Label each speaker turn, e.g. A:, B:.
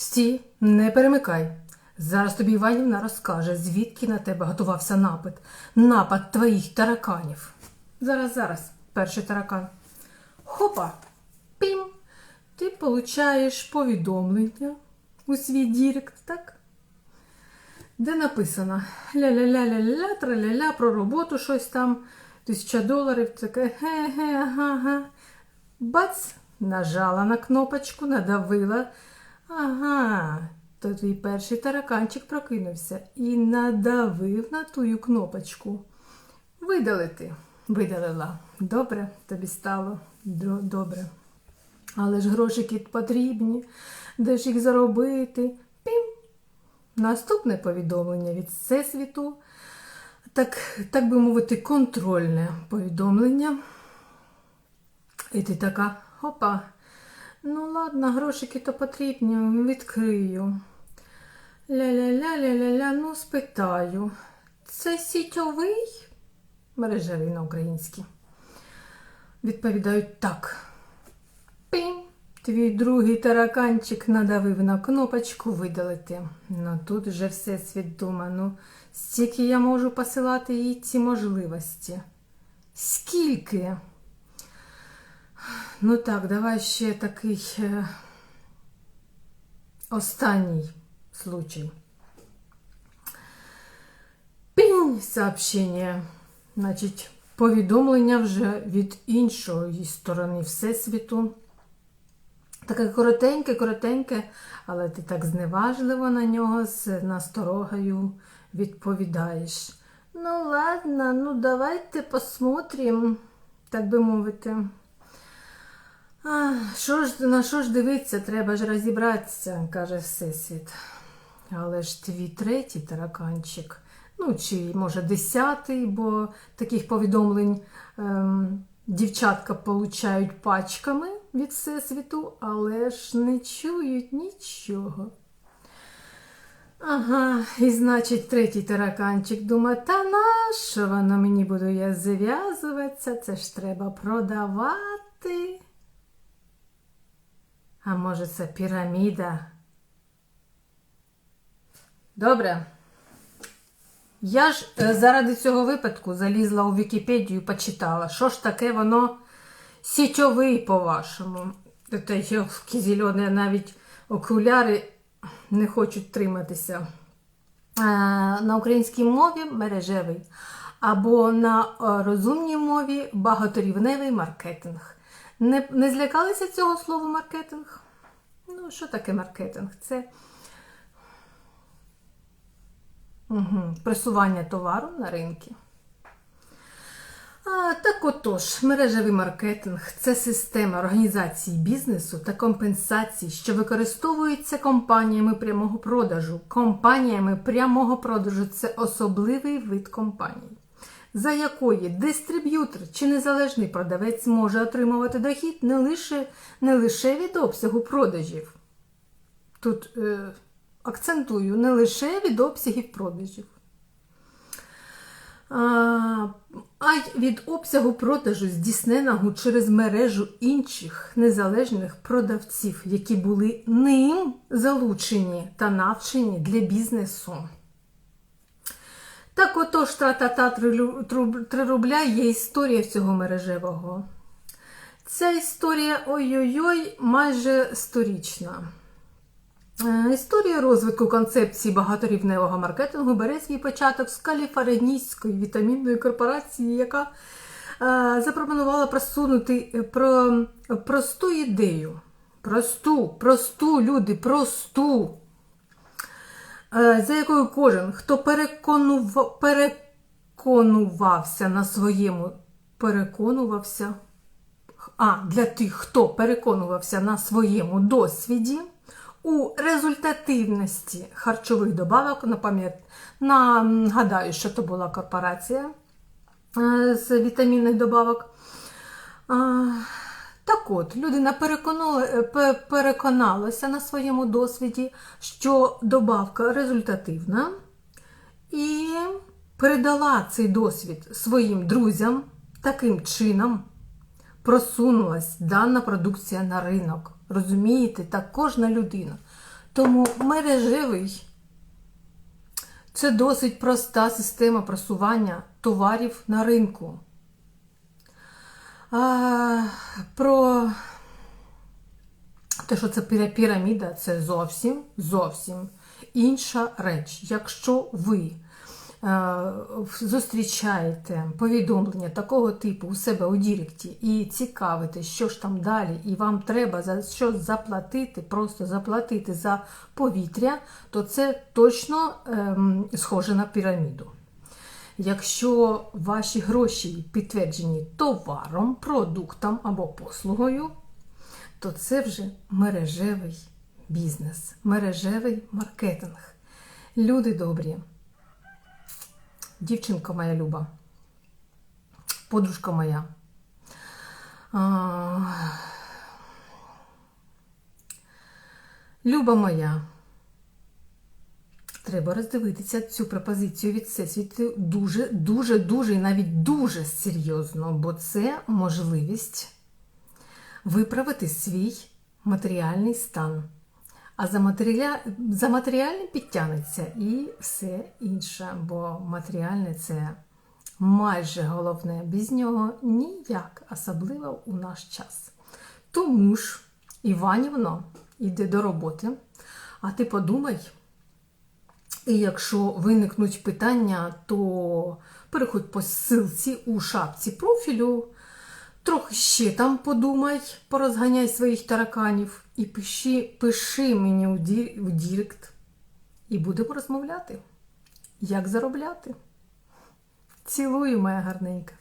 A: Стій, не перемикай. Зараз тобі Іванівна розкаже, звідки на тебе готувався напад. Напад твоїх тараканів. Зараз, зараз, перший таракан. Хопа! Пім! Ти получаєш повідомлення у свій дірект, так? Де написано ля-ля-ля-ля-ля, траля-ля, про роботу щось там, тисяча доларів, таке ге-ге, ага-га. Бац! Нажала на кнопочку, надавила. Ага, то твій перший тараканчик прокинувся і надавив на тую кнопочку. Видалити. Видалила. Добре тобі стало. Добре. Але ж грошики потрібні. Де ж їх заробити? Пім. Наступне повідомлення від Всесвіту. Так, так би мовити, контрольне повідомлення. І ти така, опа. Ну ладно, грошики то потрібні, відкрию. Ля-ля-ля-ля-ля-ля, ну спитаю. Це сітьовий? Мережевий на українській. Відповідають так. Пім. Твій другий тараканчик надавив на кнопочку видалити. Ну тут вже все свідомо. Ну, стільки я можу посилати їй ці можливості. Скільки? Ну так, давай ще такий е, останній случай. Пінь сообщення. Значить, повідомлення вже від іншої сторони Всесвіту. Таке коротеньке, коротеньке, але ти так зневажливо на нього з насторогою відповідаєш. Ну, ладно, ну давайте посмотрим, так би мовити. А, що ж, на що ж дивитися, треба ж розібратися, каже Всесвіт. Але ж твій третій тараканчик, ну чи може десятий, бо таких повідомлень ем, дівчатка получають пачками від Всесвіту, але ж не чують нічого. Ага, і значить, третій тараканчик думає, та нащо воно мені буду я зв'язуватися, це ж треба продавати. А може це піраміда? Добре. Я ж е, заради цього випадку залізла у Вікіпедію і почитала, що ж таке воно сітьовий, по-вашому. Та йовки зелені навіть окуляри не хочуть триматися. Е, На українській мові мережевий, або на е, розумній мові багаторівневий маркетинг. Не, не злякалися цього слова маркетинг? Ну, що таке маркетинг? Це угу, пресування товару на ринки. А, так отож, мережевий маркетинг це система організації бізнесу та компенсацій, що використовується компаніями прямого продажу. Компаніями прямого продажу це особливий вид компаній, за якої дистриб'ютор чи незалежний продавець може отримувати дохід не лише, не лише від обсягу продажів. Тут е, акцентую не лише від обсягів продажів. А, а й від обсягу продажу здійсненого через мережу інших незалежних продавців, які були ним залучені та навчені для бізнесу. Так отож, тра-та-та три рубля є історія цього мережевого. Ця історія ой-ой-ой майже сторічна. Е, Історія розвитку концепції багаторівневого маркетингу бере свій початок з каліфорнійської вітамінної корпорації, яка е, запропонувала просунути е, про просту ідею. Просту, просту, люди, просту, за якою кожен, хто переконува, переконувався на своєму, переконувався, а, для тих, хто переконувався на своєму досвіді у результативності харчових добавок, нагадаю, що то була корпорація е, з вітамінних добавок. Так от, людина переконалася на своєму досвіді, що добавка результативна, і передала цей досвід своїм друзям таким чином, просунулась дана продукція на ринок. Розумієте, так кожна людина. Тому мережевий це досить проста система просування товарів на ринку. А, про те, що це піраміда, це зовсім зовсім інша реч. Якщо ви е, зустрічаєте повідомлення такого типу у себе у Діректі і цікавите, що ж там далі, і вам треба за щось заплатити, просто заплатити за повітря, то це точно ем, схоже на піраміду. Якщо ваші гроші підтверджені товаром, продуктом або послугою, то це вже мережевий бізнес, мережевий маркетинг. Люди добрі, дівчинка моя люба, подружка моя. Люба моя, треба роздивитися цю пропозицію від Всесвіту дуже, дуже, і навіть дуже серйозно, бо це можливість виправити свій матеріальний стан. А за, матеріаля... за матеріальним підтягнеться і все інше, бо матеріальне це майже головне. Без нього ніяк, особливо у наш час. Тому ж, Іванівно, іди до роботи, а ти подумай, і якщо виникнуть питання, то переходь по ссилці у шапці профілю, трохи ще там подумай, порозганяй своїх тараканів і пиши, пиши мені в Дірект. І будемо розмовляти, як заробляти. Цілую, моя гарненька.